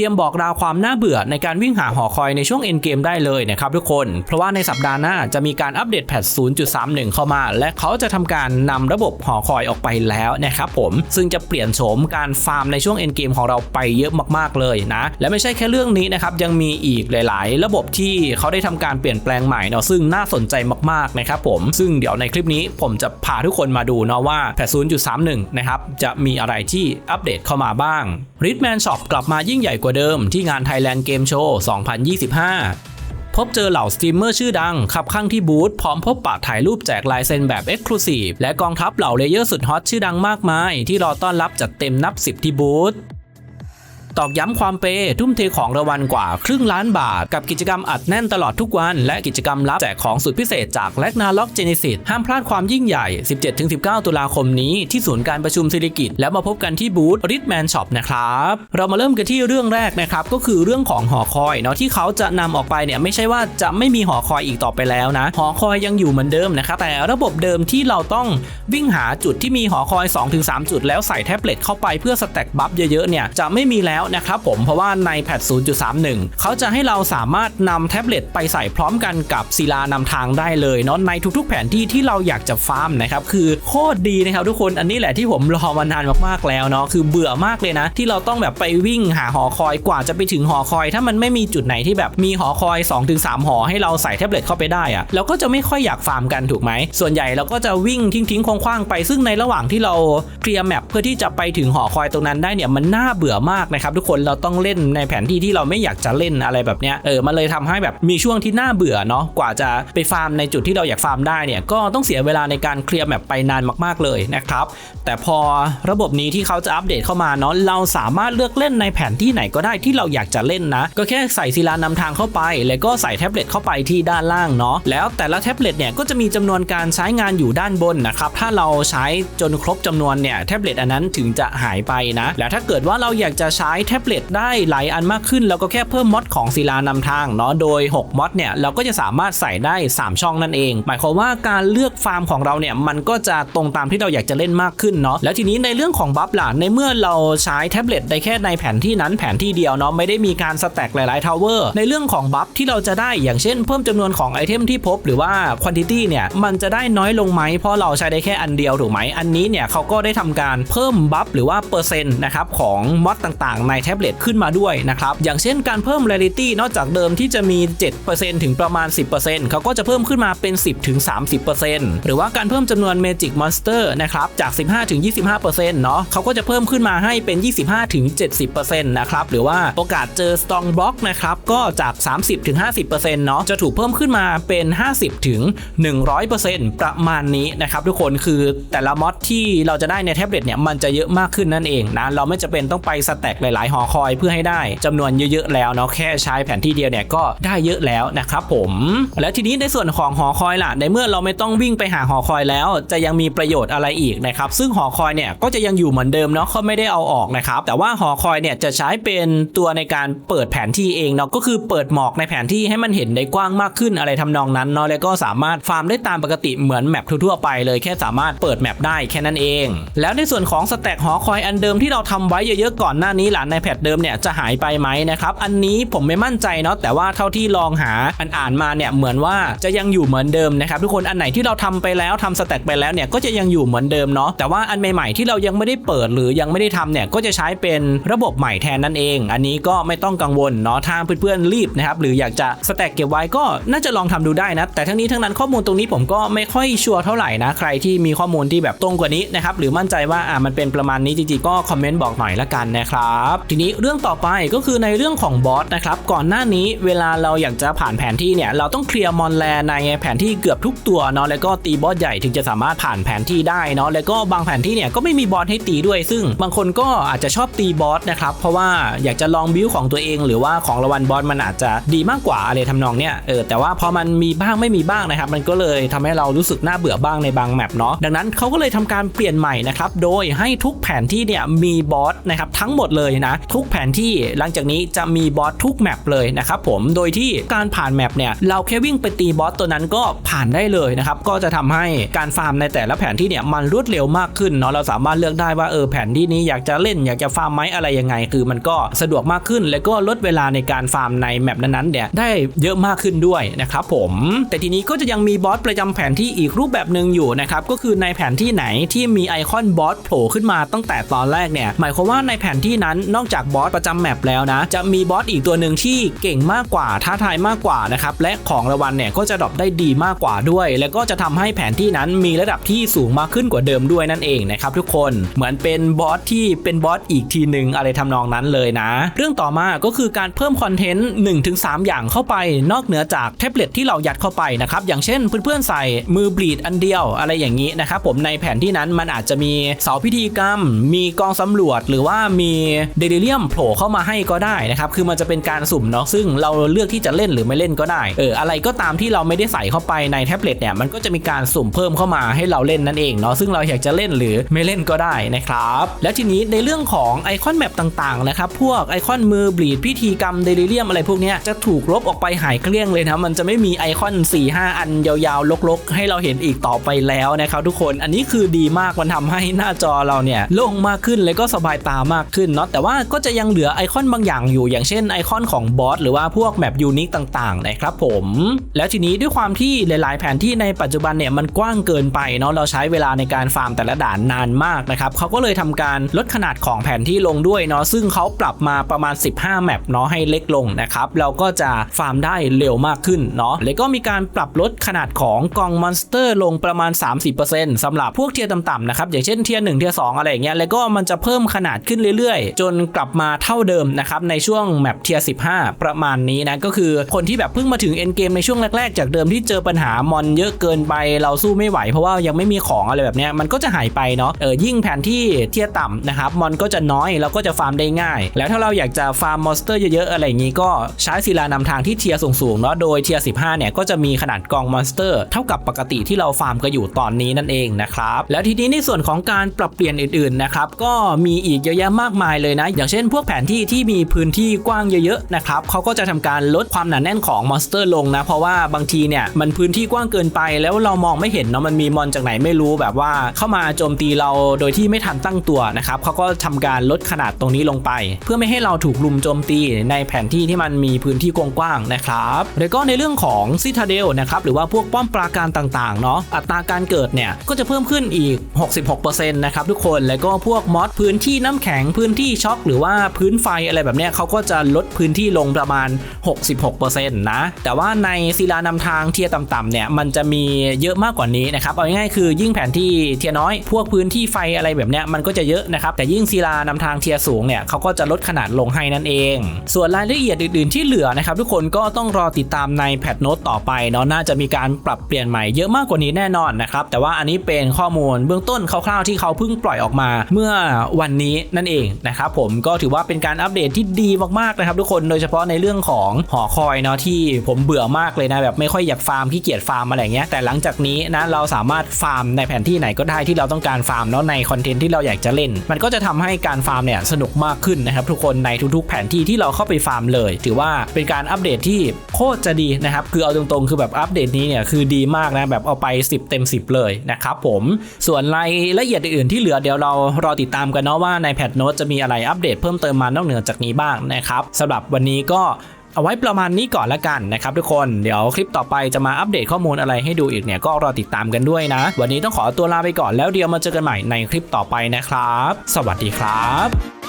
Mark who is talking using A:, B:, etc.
A: ตรียมบอกราวความน่าเบื่อในการวิ่งหาหอคอยในช่วงเอ็นเกมได้เลยนะครับทุกคน เพราะว่าในสัปดาห์หน้าจะมีการอัปเดตแพท0.31 เข้ามา และเขาจะทำการนำระบบหอคอยออกไปแล้วนะครับผมซึ่งจะเปลี่ยนโฉมการฟาร์มในช่วงเอ็นเกมของเราไปเยอะมากๆเลยนะ และไม่ใช่แค่เรื่องนี้นะครับยังมีอีกหลาย ๆ ระบบที่เขาได้ทำการเปลี่ยนแปลงใหม่เนาะซึ่งน่าสนใจมากๆนะครับผมซึ่งเดี๋ยวในคลิปนี้ผมจะพาทุกคนมาดูเนาะว่าแพท0.31 นะครับจะมีอะไรที่อัปเดตเข้ามาบ้าง Ritman Shop กลับมายิ่งใหญ่กว่าเดิมที่งาน Thailand Game Show 2025 พบเจอเหล่าสตรีมเมอร์ชื่อดัง ขับข้างที่บูธพร้อมพบปะถ่ายรูปแจกลายเซ็นแบบ Exclusive และกองทัพเหล่าเลเยอร์สุดฮอตชื่อดังมากมาย ที่รอต้อนรับจัดเต็มนับ 10 ที่บูธ ตอกย้ำความเปย์ทุ่มเทของรางวัลกว่าครึ่งล้านบาท กับกิจกรรมอัดแน่นตลอดทุกวัน และกิจกรรมลับแจกของสุดพิเศษจากแลกนาล็อกเจเนซิสห้ามพลาดความยิ่งใหญ่ 17-19 ตุลาคมนี้ที่ศูนย์การประชุมศิริกิตแล้วมาพบกันที่บูธริทแมนช็อปนะครับเรามาเริ่มกันที่เรื่องแรกนะครับก็คือเรื่องของหอคอยเนาะที่เขาจะนำออกไปเนี่ยไม่ใช่ว่าจะไม่มีหอคอยอีกต่อไปแล้วนะ หอคอยยังอยู่เหมือนเดิมนะครับแต่ระบบเดิมที่เราต้องวิ่งหาจุดที่มีหอคอย 2-3 จุด แล้วใส่แท็บเล็ตเข้าไปเพื่อสแต็กบัฟเยอะๆเนี่ยจะไม่มีแล้วนะครับผมเพราะว่าในแพท0.31 เขาจะให้เราสามารถนำแท็บเล็ตไปใส่พร้อมกันกับศิลานำทางได้เลยเนาะในทุกๆ แผนที่ที่เราอยากจะฟาร์มนะครับคือโคตรดีนะครับทุกคนอันนี้แหละที่ผมรอมานานมากๆแล้วเนาะคือเบื่อมากเลยนะ ที่เราต้องแบบไปวิ่งหาหอคอยกว่าจะไปถึงหอคอย ถ้ามันไม่มีจุดไหนที่แบบมีหอคอย 2-3 หอให้เราใส่แท็บเล็ตเข้าไปได้อะเราก็จะไม่ค่อยอยากฟาร์มกันถูกไหมส่วนใหญ่เราก็จะวิ่งทิ้งๆคว้างๆไปซึ่งในระหว่างที่เราเคลียร์แมปเพื่อที่จะไปถึงหอคอยตรงนั้นได้เนี่ยมันน่าเบื่อมากนะครับทุกคนเราต้องเล่นในแผนที่ที่เราไม่อยากจะเล่นอะไรแบบเนี้ยเออมันเลยทำให้แบบมีช่วงที่น่าเบื่อเนาะกว่าจะไปฟาร์มในจุดที่เราอยากฟาร์มได้เนี่ยก็ต้องเสียเวลาในการเคลียร์แมปไปนานมากๆเลยนะครับแต่พอระบบนี้ที่เขาจะอัปเดตเข้ามาเนาะเราสามารถเลือกเล่นในแผนที่ไหนก็ได้ที่เราอยากจะเล่นนะ ก็แค่ใส่ศิลานำทางเข้าไป แล้วก็ใส่แท็บเล็ตเข้าไปที่ด้านล่างเนาะแล้วแต่ละแท็บเล็ตเนี่ยก็จะมีจำนวนการใช้งานอยู่ด้านบนนะครับถ้าเราใช้จนครบจำนวนเนี่ยแท็บเล็ตอันนั้นถึงจะหายไปนะแล้วถ้าเกิดว่าเราอยากจะใช้แท็บเล็ตได้หลายอันมากขึ้นเราก็แค่เพิ่มมอดของศิลานำทางเนาะโดย 6มอดเนี่ยเราก็จะสามารถใส่ได้ 3 ช่องนั่นเอง หมายความว่าการเลือกฟาร์มของเราเนี่ยมันก็จะตรงตามที่เราอยากจะเล่นมากขึ้นเนาะแล้วทีนี้ในเรื่องของบัฟล่ะในเมื่อเราใช้แท็บเล็ตได้แค่ในแผนที่นั้นแผนที่เดียวเนาะไม่ได้มีการสแต็กหลายๆทาวเวอร์ในเรื่องของบัฟที่เราจะได้อย่างเช่น เพิ่มจำนวนของไอเทมที่พบหรือว่าควอนติตี้เนี่ยมันจะได้น้อยลงไหมเพราะเราใช้ได้แค่อันเดียวถูกไหมอันนี้เนี่ยเขาก็ได้ทำการเพิ่มบัฟหรือว่าเปอร์เซ็นต์นะครับของมอดต่างๆในแท็บเล็ตขึ้นมาด้วยนะครับ อย่างเช่นการเพิ่ม Rarity นอกจากเดิมที่จะมี 7%ถึงประมาณ 10%เขาก็จะเพิ่มขึ้นมาเป็น 10ถึง30%หรือว่าการเพิ่มจำนวน Magic Monster นะครับ จาก 15ถึง25%เนาะเขาก็จะเพิ่มขึ้นมาให้เป็น 25ถึง70%นะครับ หรือว่าโอกาสเจอ Strong Block นะครับ ก็จาก 30ถึง50%เนาะจะถูกเพิ่มขึ้นมาเป็น 50ถึง100%ประมาณนี้นะครับทุกคนคือแต่ละมอดที่เราจะได้ในแท็บเล็ตเนี่ยมันจะเยอะมากขึ้นนั่นเองนะเราไม่จะเป็นต้องไปสแต็กหลายๆหอคอยเพื่อให้ได้จำนวนเยอะๆแล้วเนาะแค่ใช้แผนที่เดียวเนี่ยก็ได้เยอะแล้วนะครับผมและทีนี้ในส่วนของหอคอยล่ะในเมื่อเราไม่ต้องวิ่งไปหาหอคอยแล้ว จะยังมีประโยชน์อะไรอีกนะครับซึ่งหอคอยเนี่ยก็จะยังอยู่เหมือนเดิมเนาะเขาไม่ได้เอาออกนะครับแต่ว่าหอคอยเนี่ยจะใช้เป็นตัวในการเปิดแผนที่เองเนาะก็คือเปิดหมอกในแผนที่ให้มันเห็นได้กว้างมากขึ้นอะไรทำนองนั้นเนาะแล้วก็สามารถฟาร์มได้ตามปกติเหมือนแมปทั่วๆไปเลยแค่สามารถเปิดแมปได้แค่นั้นเอง แล้วในส่วนของสแต็กหอคอยอันเดิมที่เราทำไว้เยอะๆก่อนหน้านี้หลังในแพทเดิมเนี่ยจะหายไปไหมนะครับอันนี้ผมไม่มั่นใจเนาะแต่ว่าเท่าที่ลองหาอันอ่านมาเนี่ยเหมือนว่าจะยังอยู่เหมือนเดิมนะครับทุกคนอันไหนที่เราทำไปแล้วทำสแต็กไปแล้วเนี่ยก็จะยังอยู่เหมือนเดิมเนาะแต่ว่าอันใหม่ๆที่เรายังไม่ได้เปิดหรือยังไม่ได้ทำเนี่ยก็จะใช้เป็นระบบใหม่แทนนั่นเอง อันนี้ก็ไม่ต้องกังวลเนาะทาเพื่อนๆรีบนะครับหรืออยากจะสแต็กเก็บไว้ก็น่าจะลองทำดูได้นะแต่ทั้งนี้ทั้งนั้นข้อมูลตรงนี้ผมก็ไม่ค่อยชัวร์เท่าไหร่นะใครที่มีข้อมูลที่แบบตรงกว่านี้นะครับหรือมั่นใจว่าอ่ามันเป็นประมาณนี้จริงๆก็คอมเมนต์บอกหน่อยละกันนะครับทีนี้เรื่องต่อไปก็คือในเรื่องของบอสนะครับก่อนหน้านี้เวลาเราอยากจะผ่านแผนที่เนี่ยเราต้องเคลียร์มอนแลในแผนที่เกือบทุกตัวเนาะแล้วก็ตีบอสใหญ่ถึงจะสามารถผ่านแผนที่ได้เนาะแล้วก็บางแผนที่เนี่ยก็ไม่มีบอสให้ตีด้วย ซึ่งบางคนก็อาจจะชอบตีบอสนะครับเพราะว่าอยากจะลองบิวของตัวเอง หรือว่าของรางวัลบอสมันอาจจะดีมากกว่าอะไรทำนองเนี่ยเออแต่ว่าพอมันมีบ้างไม่มีบ้างนะครับมันก็เลยทำให้เรารู้สึกน่าเบื่อบ้างในบางแมปเนาะดังนั้นเขาก็เลยทำการเปลี่ยนใหม่นะครับโดยให้ทุกแผนที่เนี่ยมีบอสนะครับทั้งหมดเลยนะนะทุกแผนที่หลังจากนี้จะมีบอสทุกแมปเลยนะครับผมโดยที่การผ่านแมปเนี่ยเราแค่วิ่งไปตีบอสตัวนั้นก็ผ่านได้เลยนะครับก็จะทำให้การฟาร์มในแต่ละแผนที่เนี่ยมันรวดเร็วมากขึ้นเนาะเราสามารถเลือกได้ว่าเออแผนที่นี้อยากจะเล่นอยากจะฟาร์มไหมอะไรยังไง คือมันก็สะดวกมากขึ้น แล้วก็ลดเวลาในการฟาร์มในแมปนั้นๆเนี่ยได้เยอะมากขึ้นด้วยนะครับผมแต่ทีนี้ก็จะยังมีบอสประจำแผนที่อีกรูปแบบหนึ่งอยู่นะครับก็คือในแผนที่ไหนที่มีไอคอนบอสโผล่ขึ้นมาตั้งแต่ตอนแรกเนี่ยหมายความว่าในแผนที่นั้นนอกจากบอสประจำแมปแล้วนะ จะมีบอสอีกตัวหนึ่งที่เก่งมากกว่าท้าทายมากกว่านะครับและของรางวัลเนี่ยก็จะดรอปได้ดีมากกว่าด้วย แล้วก็จะทำให้แผนที่นั้นมีระดับที่สูงมากขึ้นกว่าเดิมด้วยนั่นเองนะครับทุกคนเหมือนเป็นบอสที่เป็นบอสอีกทีหนึ่งอะไรทำนองนั้นเลยนะ เรื่องต่อมาก็คือการเพิ่มคอนเทนต์1-3 อย่างเข้าไป นอกเหนือจากแท็บเล็ตที่เรายัดเข้าไปนะครับอย่างเช่นเพื่อนๆใส่มือบลีดอันเดียวอะไรอย่างนี้นะครับผมในแผนที่นั้นมันอาจจะมีเสาพิธีกรรม มีกองสำรวจหรือว่ามีเดลิเรียมโผล่เข้ามาให้ก็ได้นะครับคือมันจะเป็นการสุ่มเนาะซึ่งเราเลือกที่จะเล่นหรือไม่เล่นก็ได้เอออะไรก็ตามที่เราไม่ได้ใส่เข้าไปในแท็บเล็ตเนี่ยมันก็จะมีการสุ่มเพิ่มเข้ามาให้เราเล่นนั่นเองเนาะซึ่งเราอยากจะเล่นหรือไม่เล่นก็ได้นะครับและทีนี้ในเรื่องของไอคอนแมปต่างๆนะครับพวกไอคอนมือบลีดพิธีกรรมเดลิเรียมอะไรพวกเนี้ยจะถูกลบออกไปหายเกลี้ยงเลยนะมันจะไม่มีไอคอน 4-5 อันยาวๆลกๆ ให้เราเห็นอีกต่อไปแล้วนะครับทุกคนอันนี้คือดีมากมันทำให้หน้าจอเราเนี่ยโล่งมากขึ้นแล้วก็สบายตามากขึ้นเนาะแต่ว่าก็จะยังเหลือไอคอนบางอย่างอยู่ อย่างเช่นไอคอนของบอสหรือว่าพวกแมปยูนิคต่างๆนะครับผม แล้วทีนี้ด้วยความที่หลาย ๆ แผนที่ในปัจจุบันเนี่ยมันกว้างเกินไปเนาะเราใช้เวลาในการฟาร์มแต่ละด่านนานมากนะครับเขาก็เลยทำการลดขนาดของแผนที่ลงด้วยเนาะซึ่งเขาปรับมาประมาณ 15 แมปเนาะให้เล็กลงนะครับเราก็จะฟาร์มได้เร็วมากขึ้นเนาะแล้วก็มีการปรับลดขนาดของกองมอนสเตอร์ลงประมาณ 30%สำหรับพวกเทียร์ต่ำๆนะครับอย่างเช่นเทียร์1เทียร์2อะไรอย่างเงี้ยแล้วก็มันจะเพิ่มขนาดขึ้นเรื่อยๆ จนกลับมาเท่าเดิมนะครับในช่วงแมปเทียร์15 ประมาณนี้นะก็คือคนที่แบบเพิ่งมาถึงเอ็นเกมในช่วงแรกๆ จากเดิมที่เจอปัญหามอนเยอะเกินไปเราสู้ไม่ไหว เพราะว่ายังไม่มีของอะไรแบบเนี้ยมันก็จะหายไปเนาะเออยิ่งแผนที่เทียร์ต่ำนะครับมอนก็จะน้อยแล้วก็จะฟาร์มได้ง่าย แล้วถ้าเราอยากจะฟาร์มมอนสเตอร์เยอะๆอะไรอย่างงี้ก็ใช้ศิลานำทางที่เทียร์สูงๆเนาะโดยเทียร์15เนี่ยก็จะมีขนาดกองมอนสเตอร์เท่ากับปกติที่เราฟาร์มกันอยู่ตอนนี้นั่นเองนะครับแล้วทีนี้ในส่วนของการปรับเปลี่ยนอื่นๆนะครับก็มีอีกเยอะแยะมากมายเลยนะอย่างเช่น พวกแผนที่ที่มีพื้นที่กว้างเยอะๆนะครับเขาก็จะทำการลดความหนาแน่นของมอนสเตอร์ลงนะ เพราะว่าบางทีเนี่ยมันพื้นที่กว้างเกินไปแล้วเรามองไม่เห็นเนาะมันมีมอนจากไหนไม่รู้แบบว่าเข้ามาโจมตีเราโดยที่ไม่ทันตั้งตัวนะครับเขาก็ทำการลดขนาดตรงนี้ลงไป เพื่อไม่ให้เราถูกลุมโจมตีในแผนที่ที่มันมีพื้นที่กว้างๆนะครับแล้วก็ในเรื่องของซิทาเดลนะครับหรือว่าพวกป้อมปราการต่างๆเนาะอัตราการเกิดเนี่ยก็จะเพิ่มขึ้นอีก 66%นะครับทุกคนแล้วก็พวกมอดพื้นที่น้ำแข็งพื้นที่ช็อคหรือว่าพื้นไฟอะไรแบบเนี้ยเขาก็จะลดพื้นที่ลงประมาณ 66%นะแต่ว่าในศิลานำทางเทียต่ำๆเนี่ยมันจะมีเยอะมากกว่านี้นะครับเอาง่ายๆคือยิ่งแผนที่เทียน้อย พวกพื้นที่ไฟอะไรแบบเนี้ยมันก็จะเยอะนะครับแต่ยิ่งศิลานำทางเทียสูงเนี่ยเขาก็จะลดขนาดลงให้นั่นเอง ส่วนรายละเอียดอื่น ๆที่เหลือนะครับทุกคนก็ต้องรอติดตามในแพทโน้ตต่อไปเนาะน่าจะมีการปรับเปลี่ยนใหม่เยอะมากกว่านี้แน่นอนนะครับแต่ว่าอันนี้เป็นข้อมูลเบื้องต้นคร่าวๆที่เขาเพิ่งปล่อยออกมาเมื่อวันนี้นั่นเองนะครับผมก็ถือว่าเป็นการอัปเดตที่ดีมากๆนะครับทุกคนโดยเฉพาะในเรื่องของหอคอยเนาะที่ผมเบื่อมากเลยนะแบบไม่ค่อยอยากฟาร์มขี้เกียจฟาร์มอะไรเงี้ยแต่หลังจากนี้นะเราสามารถฟาร์มในแผนที่ไหนก็ได้ที่เราต้องการฟาร์มเนาะในคอนเทนต์ที่เราอยากจะเล่น มันก็จะทำให้การฟาร์มเนี่ยสนุกมากขึ้นนะครับทุกคนในทุกๆ แผนที่ที่เราเข้าไปฟาร์มเลย ถือว่าเป็นการอัปเดตที่โคตรจะดีนะครับคือเอาตรงๆคือแบบอัปเดตนี้เนี่ยคือดีมากนะแบบเอาไป 10 เต็ม 10 เลยนะครับผมส่วนรายละเอียดอื่นๆที่เหลือเดี๋ยวเรารอติดตามกันเนาะว่าในแพทโน้ตจะมีอะไรอัปเดตเพิ่มเติมมานอกเหนือจากนี้บ้างนะครับสำหรับวันนี้ก็เอาไว้ประมาณนี้ก่อนละกันนะครับทุกคน เดี๋ยวคลิปต่อไปจะมาอัปเดตข้อมูลอะไรให้ดูอีกเนี่ยก็รอติดตามกันด้วยนะ วันนี้ต้องขอตัวลาไปก่อนแล้วเดี๋ยวมาเจอกันใหม่ในคลิปต่อไปนะครับ สวัสดีครับ